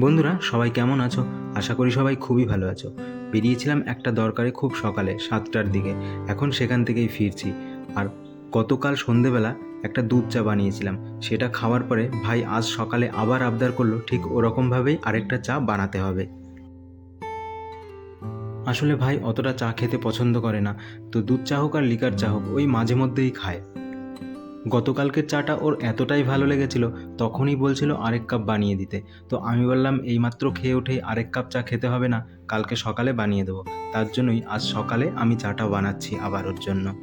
বন্ধুরা, সবাই কেমন আছো? আশা করি সবাই খুবই ভালো আছো। বেরিয়েছিলাম একটা দরকারে খুব সকালে, সাতটার দিকে। এখন সেখান থেকেই ফিরছি। আর গতকাল সন্ধেবেলা একটা দুধ চা বানিয়েছিলাম। সেটা খাওয়ার পরে ভাই আজ সকালে আবার আবদার করল, ঠিক ওরকমভাবেই আরেকটা চা বানাতে হবে। আসলে ভাই অতটা চা খেতে পছন্দ করে না। তো দুধ চা হোক আর লিকার চা হোক, ওই মাঝে মধ্যেই খায়। গতকালকের চাটা ওর এতটাই ভালো লেগেছিল, তখনই বলছিল আরেক কাপ বানিয়ে দিতে। তো আমি বললাম, এইমাত্র খেয়ে উঠে আরেক কাপ চা খেতে হবে না, কালকে সকালে বানিয়ে দেবো। তার জন্যই আজ সকালে আমি চাটা বানাচ্ছি আবার ওর জন্য।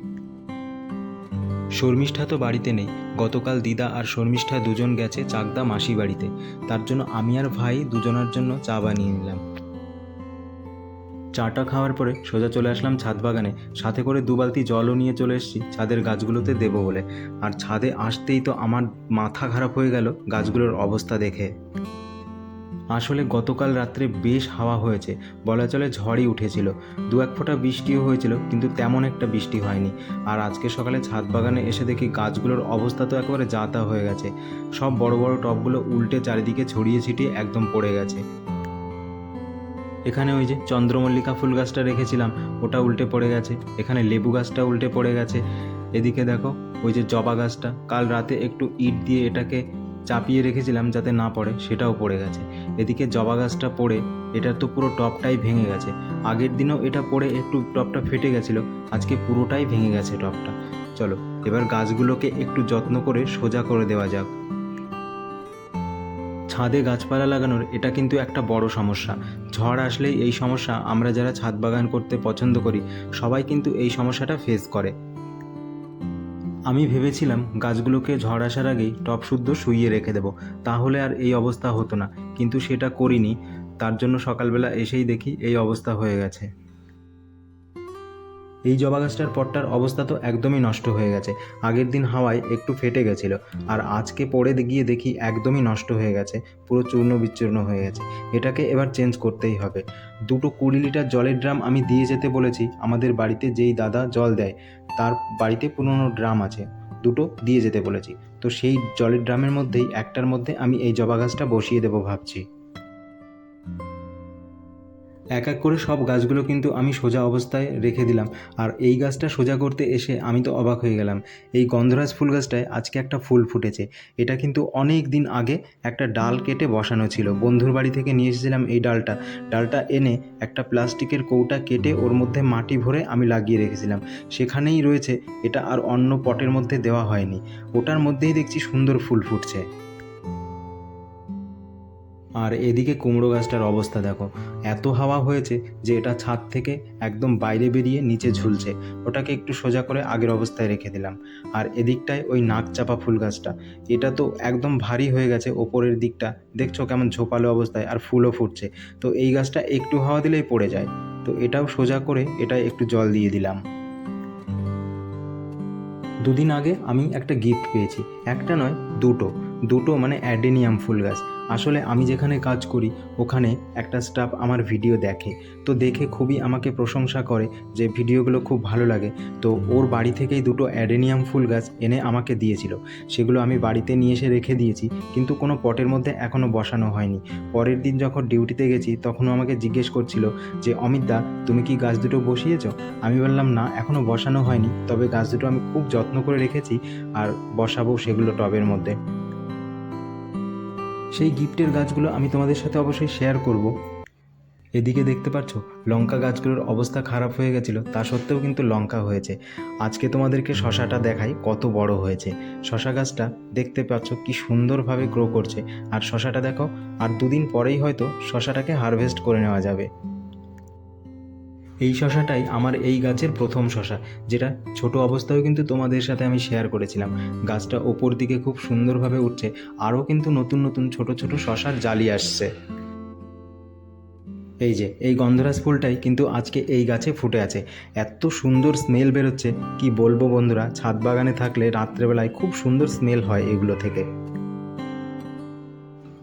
শর্মিষ্ঠা তো বাড়িতে নেই। গতকাল দিদা আর শর্মিষ্ঠা দুজন গেছে চাকদা মাসি বাড়িতে। তার জন্য আমি আর ভাই দুজনের জন্য চা বানিয়ে নিলাম। চাটা খাওয়ার পরে সোজা চলে আসলাম ছাদ বাগানে। সাথে করে দু বালতি জলও নিয়ে চলে এসেছি। ছাদের গাছগুলোতে দেবো বলে। আর ছাদে আসতেই তো আমার মাথা খারাপ হয়ে গেল গাছগুলোর অবস্থা দেখে। আসলে গতকাল রাত্রে বেশ হাওয়া হয়েছে। বলা চলে ঝড়ই উঠেছিল। দু এক ফোঁটা বৃষ্টিও হয়েছিল, কিন্তু তেমন একটা বৃষ্টি হয়নি। আর আজকে সকালে ছাদ বাগানে এসে দেখি গাছগুলোর অবস্থা তো একেবারে যাতা হয়ে গেছে। সব বড় বড় টবগুলো উল্টে চারিদিকে ছড়িয়ে ছিটিয়ে একদম পড়ে গেছে। এখানে ওই যে চন্দ্রমল্লিকা ফুল গাছটা রেখেছিলাম, ওটা উল্টে পড়ে গেছে। এখানে লেবু গাছটা উল্টে পড়ে গেছে। এদিকে দেখো, ওই যে জবা গাছটা, কাল রাতে একটু ইট দিয়ে এটাকে চাপিয়ে রেখেছিলাম যাতে না পড়ে, সেটাও পড়ে গেছে। এদিকে জবা গাছটা পড়ে, এটার তো পুরো টপটাই ভেঙে গেছে। আগের দিনও এটা পড়ে একটু টপটা ফেটে গেছিল, আজকে পুরোটাই ভেঙে গেছে টপটা। চলো, এবার গাছগুলোকে একটু যত্ন করে সোজা করে দেওয়া যাক। ছাদে গাছপালা লাগানোর এটা কিন্তু একটা বড় সমস্যা। ঝড় আসলেই এই সমস্যা আমরা যারা ছাদ বাগান করতে পছন্দ করি, সবাই কিন্তু এই সমস্যাটা ফেস করে। আমি ভেবেছিলাম গাছগুলোকে ঝড় আসার আগেই টপ শুদ্ধ শুইয়ে রেখে দেবো, তাহলে আর এই অবস্থা হতো না। কিন্তু সেটা করিনি, তার জন্য সকালবেলা এসেই দেখি এই অবস্থা হয়ে গেছে। এই জবা গাছটার পটটার অবস্থা তো একদমই নষ্ট হয়ে গেছে। আগের দিন হাওয়ায় একটু ফেটে গেছিল, আর আজকে পড়ে গিয়ে দেখি একদমই নষ্ট হয়ে গেছে, পুরো চূর্ণ বিচূর্ণ হয়ে গেছে। এটাকে এবার চেঞ্জ করতেই হবে। দুটো কুড়ি লিটার জলের ড্রাম আমি দিয়ে যেতে বলেছি, আমাদের বাড়িতে যেই দাদা জল দেয়, তার বাড়িতে পুরনো ড্রাম আছে, দুটো দিয়ে যেতে বলেছি। তো সেই জলের ড্রামের মধ্যেই একটার মধ্যে আমি এই জবা গাছটা বসিয়ে দেবো ভাবছি। এক এক করে সব গাছগুলো কিন্তু আমি সোজা অবস্থায় রেখে দিলাম। আর এই গাছটা সোজা করতে এসে আমি তো অবাক হয়ে গেলাম। এই গন্ধরাজ ফুল গাছটায় আজকে একটা ফুল ফুটেছে। এটা কিন্তু অনেক দিন আগে একটা ডাল কেটে বসানো ছিল। বন্ধুর বাড়ি থেকে নিয়ে এসেছিলাম এই ডালটা। ডালটা এনে একটা প্লাস্টিকের কৌটা কেটে ওর মধ্যে মাটি ভরে আমি লাগিয়ে রেখেছিলাম। সেখানেই রয়েছে, এটা আর অন্য পটের মধ্যে দেওয়া হয়নি। ওটার মধ্যেই দেখছি সুন্দর ফুল ফুটছে। আর এদিকে কুমড়ো গাছটার অবস্থা দেখো। এত হাওয়া হয়েছে যে এটা ছাদ থেকে একদম বাইরে বেরিয়ে নিচে ঝুলছে। ওটাকে একটু সোজা করে আগের অবস্থায় রেখে দিলাম। আর এদিকটায় ওই নাক চাপা ফুল গাছটা। এটা তো একদম ভারী হয়ে গেছে ওপরের দিকটা। দেখছ কেমন ঝোপালো অবস্থায় আর ফুলও ফুটছে। তো এই গাছটা একটু হাওয়া দিলেই পড়ে যায়। তো এটাও সোজা করে এটা একটু জল দিয়ে দিলাম। দুদিন আগে আমি একটা গিফট পেয়েছি। একটা নয়, দুটো। দুটো মানে অ্যাডেনিয়াম ফুল গাছ। আসলে আমি যেখানে কাজ করি, ওখানে একটা স্টাফ আমার ভিডিও দেখে। তো দেখে খুবই আমাকে প্রশংসা করে যে ভিডিওগুলো খুব ভালো লাগে। তো ওর বাড়ি থেকেই দুটো অ্যাডেনিয়াম ফুল গাছ এনে আমাকে দিয়েছিল। সেগুলো আমি বাড়িতে নিয়ে এসে রেখে দিয়েছি, কিন্তু কোনো পটের মধ্যে এখনও বসানো হয়নি। পরের দিন যখন ডিউটিতে গেছি, তখনও আমাকে জিজ্ঞেস করছিল যে, অমিত দা, তুমি কি গাছ দুটো বসিয়েছ? আমি বললাম, না এখনও বসানো হয়নি। তবে গাছ দুটো আমি খুব যত্ন করে রেখেছি, আর বসাবো সেগুলো টবের মধ্যে। সেই গিফটের গাছগুলো আমি তোমাদের সাথে অবশ্যই শেয়ার করব। এদিকে দেখতে পাচ্ছ, লঙ্কা গাছগুলোর অবস্থা খারাপ হয়ে গেছিল, তা সত্ত্বেও কিন্তু লঙ্কা হয়েছে। আজকে তোমাদেরকে শশাটা দেখাই কত বড় হয়েছে। শশা গাছটা দেখতে পাচ্ছ কি সুন্দরভাবে গ্রো করছে। আর শশাটা দেখো, আর দুদিন পরেই হয়তো শশাটাকে হারভেস্ট করে নেওয়া যাবে। এই শশাটাই আমার এই গাছের প্রথম শশা, যেটা ছোট অবস্থায়ও কিন্তু তোমাদের সাথে আমি শেয়ার করেছিলাম। গাছটা ওপর দিকে খুব সুন্দরভাবে উঠছে, আরও কিন্তু নতুন নতুন ছোট ছোট শশার জালি আসছে। এই যে, এই গন্ধরাজ ফুলটাই কিন্তু আজকে এই গাছে ফুটে আছে। এত সুন্দর স্মেল বেরোচ্ছে, কি বলব বন্ধুরা, ছাদ বাগানে থাকলে রাত্রেবেলায় খুব সুন্দর স্মেল হয় এগুলো থেকে।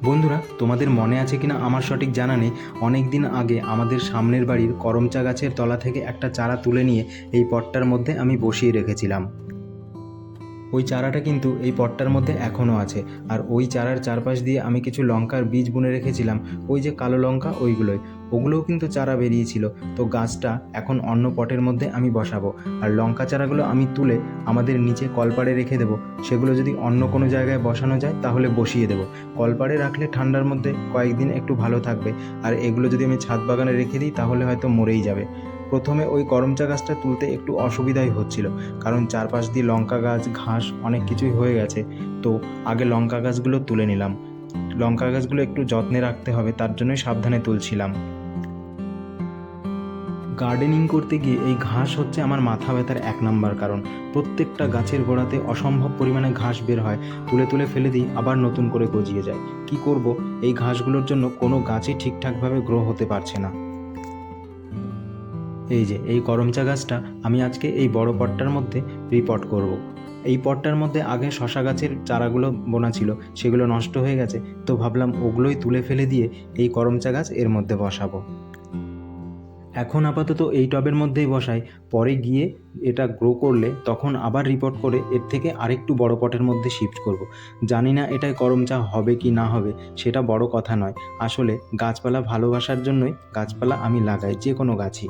বন্ধুরা, তোমাদের মনে আছে কিনা আমার সঠিক জানা নেই। অনেক দিন আগে আমাদের সামনের বাড়ির করমচা গাছের তলা থেকে একটা চারা তুলে নিয়ে এই পটটার মধ্যে আমি বসিয়ে রেখেছিলাম। ওই চারাটা কিন্তু এই পটটার মধ্যে এখনও আছে। আর ওই চারার চারপাশ দিয়ে আমি কিছু লঙ্কার বীজ বুনে রেখেছিলাম। ওই যে কালো লঙ্কা, ওইগুলোই। ওগুলোও কিন্তু চারা বেরিয়েছিল। তো গাছটা এখন অন্য পটের মধ্যে আমি বসাবো। আর লঙ্কা চারাগুলো আমি তুলে আমাদের নিচে কলপাড়ে রেখে দেবো। সেগুলো যদি অন্য কোনো জায়গায় বসানো যায়, তাহলে বসিয়ে দেবো। কলপাড়ে রাখলে ঠান্ডার মধ্যে কয়েকদিন একটু ভালো থাকবে। আর এগুলো যদি আমি ছাদ বাগানে রেখে দিই, তাহলে হয়তো মরেই যাবে। প্রথমে ওই করমচা গাছটা তুলতে একটু অসুবিধাই হচ্ছিল, কারণ চারপাশ দিয়ে লঙ্কা গাছ, ঘাস অনেক কিছুই হয়ে গেছে। তো আগে লঙ্কা গাছগুলো তুলে নিলাম। লঙ্কা গাছগুলো একটু যত্নে রাখতে হবে, তার জন্যই সাবধানে তুলছিলাম। গার্ডেনিং করতে গিয়ে এই ঘাস হচ্ছে আমার মাথা ব্যথার এক নাম্বার কারণ। প্রত্যেকটা গাছের গোড়াতে অসম্ভব পরিমাণে ঘাস বের হয়, তুলে তুলে ফেলে দিই, আবার নতুন করে গজিয়ে যায়। কি করব? এই ঘাসগুলোর জন্য কোনো গাছই ঠিকঠাকভাবে গ্রো হতে পারছে না। এই যে, এই করমচা গাছটা আমি আজকে এই বড় পটটার মধ্যে রিপট করব। এই পটটার মধ্যে আগে শশা গাছের চারাগুলো বোনা ছিল, সেগুলো নষ্ট হয়ে গেছে, তো ভাবলাম ওগুলোই তুলে ফেলে দিয়ে এই করমচা গাছ এর মধ্যে বসাবো এখন আপাতত এই টবের মধ্যেই বসাই, পরে গিয়ে এটা গ্রো করলে তখন আবার রিপোর্ট করে এর থেকে আরেকটু বড় পটের মধ্যে শিফট করব। জানি না এটায় করম চা হবে কি না হবে, সেটা বড় কথা নয় আসলে গাছপালা ভালোবাসার জন্যই গাছপালা আমি লাগাই যে কোনো গাছই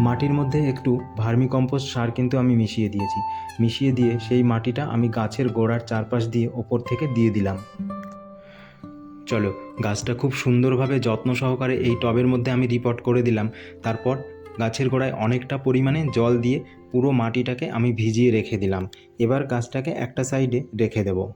মাটির মধ্যে একটু ভার্মি কম্পোস্ট সার কিন্তু আমি মিশিয়ে দিয়েছি। মিশিয়ে দিয়ে সেই মাটিটা আমি গাছের গোড়ার চারপাশ দিয়ে ওপর থেকে দিয়ে দিলাম। চলো, গাছটা খুব সুন্দরভাবে যত্ন সহকারে এই টবের মধ্যে আমি রিপোর্ট করে দিলাম। তারপর গাছের গোড়ায় অনেকটা পরিমাণে জল দিয়ে পুরো মাটিটাকে আমি ভিজিয়ে রেখে দিলাম। এবার গাছটাকে একটা সাইডে রেখে দেব।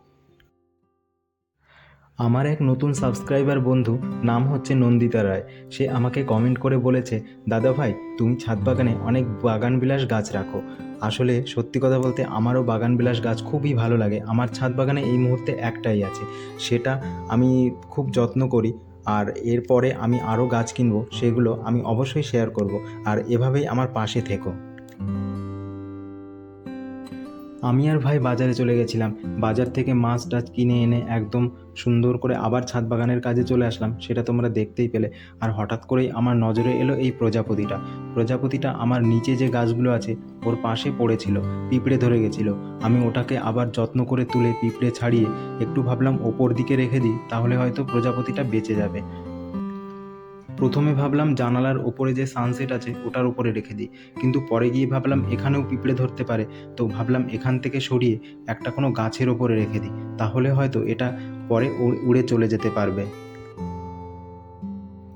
আমার এক নতুন সাবস্ক্রাইবার বন্ধু নাম হচ্ছে নন্দিতা রায়। সে আমাকে কমেন্ট করে বলেছে, দাদা ভাই, তুমি ছাদ বাগানে অনেক বাগান বিলাস গাছ রাখো। আসলে সত্যি কথা বলতে আমারও বাগান বিলাস গাছ খুবই ভালো লাগে। আমার ছাদ বাগানে এই মুহূর্তে একটাই আছে। সেটা আমি খুব যত্ন করি আর এরপরে আমি আরও গাছ কিনবো, সেগুলো আমি অবশ্যই শেয়ার করব। আর এভাবেই আমার পাশে থেকো। আমি আর ভাই বাজারে চলে গেছিলাম। বাজার থেকে মাছ টাছ কিনে এনে একদম সুন্দর করে আবার ছাদ বাগানের কাজে চলে আসলাম, সেটা তোমরা দেখতেই পেলে। আর হঠাৎ করেই আমার নজরে এলো এই প্রজাপতিটা। প্রজাপতিটা আমার নিচে যে গাছগুলো আছে, ওর পাশে পড়েছিল, পিঁপড়ে ধরে গেছিল। আমি ওটাকে আবার যত্ন করে তুলে পিঁপড়ে ছাড়িয়ে একটু ভাবলাম ওপর দিকে রেখে দিই, তাহলে হয়তো প্রজাপতিটা বেঁচে যাবে। প্রথমে ভাবলাম জানালার ওপরে যে সানসেট আছে, ওটার উপরে রেখে দিই। কিন্তু পরে গিয়ে ভাবলাম এখানেও পিঁপড়ে ধরতে পারে। তো ভাবলাম এখান থেকে সরিয়ে একটা কোনো গাছের ওপরে রেখে দিই। তাহলে হয়তো এটা পরে উড়ে চলে যেতে পারবে।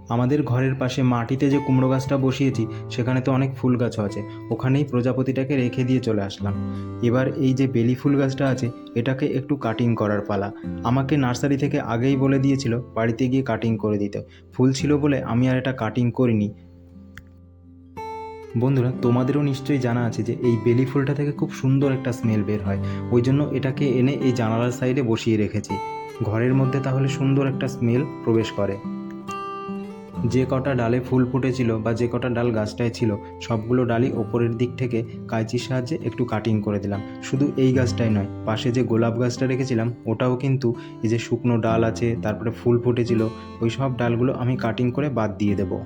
আমাদের ঘরের পাশে মাটিতে যে কুমড়ো গাছটা বসিয়েছি, সেখানে তো অনেক ফুল গাছও আছে। ওখানেই প্রজাপতিটাকে রেখে দিয়ে চলে আসলাম। এবার এই যে বেলি ফুল গাছটা আছে, এটাকে একটু কাটিং করার পালা। আমাকে নার্সারি থেকে আগেই বলে দিয়েছিল, বাড়িতে গিয়ে কাটিং করে দিতে। ফুল ছিল বলে আমি আর এটা কাটিং করিনি। বন্ধুরা, তোমাদেরও নিশ্চয়ই জানা আছে যে এই বেলি ফুলটা থেকে খুব সুন্দর একটা স্মেল বের হয়। ওই জন্য এটাকে এনে এই জানালার সাইডে বসিয়ে রেখেছি। ঘরের মধ্যে তাহলে সুন্দর একটা স্মেল প্রবেশ করে। যে কটা ডালে ফুল ফুটেছিল বা যে কটা ডাল গাছটায় ছিল, সবগুলো ডালই ওপরের দিক থেকে কাঁচির সাহায্যে একটু কাটিং করে দিলাম। শুধু এই গাছটাই নয়, পাশে যে গোলাপ গাছটা রেখেছিলাম, ওটাও কিন্তু এই যে শুকনো ডাল আছে, তারপরে ফুল ফুটেছিল, ওই সব ডালগুলো আমি কাটিং করে বাদ দিয়ে দেবো।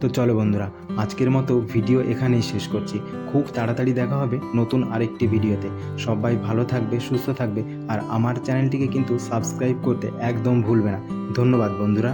তো চলো বন্ধুরা, আজকের মতো ভিডিও এখানেই শেষ করছি। খুব তাড়াতাড়ি দেখা হবে নতুন আরেকটি ভিডিওতে। সবাই ভালো থাকবে, সুস্থ থাকবে, আর আমার চ্যানেলটিকে কিন্তু সাবস্ক্রাইব করতে একদম ভুলবে না। ধন্যবাদ বন্ধুরা।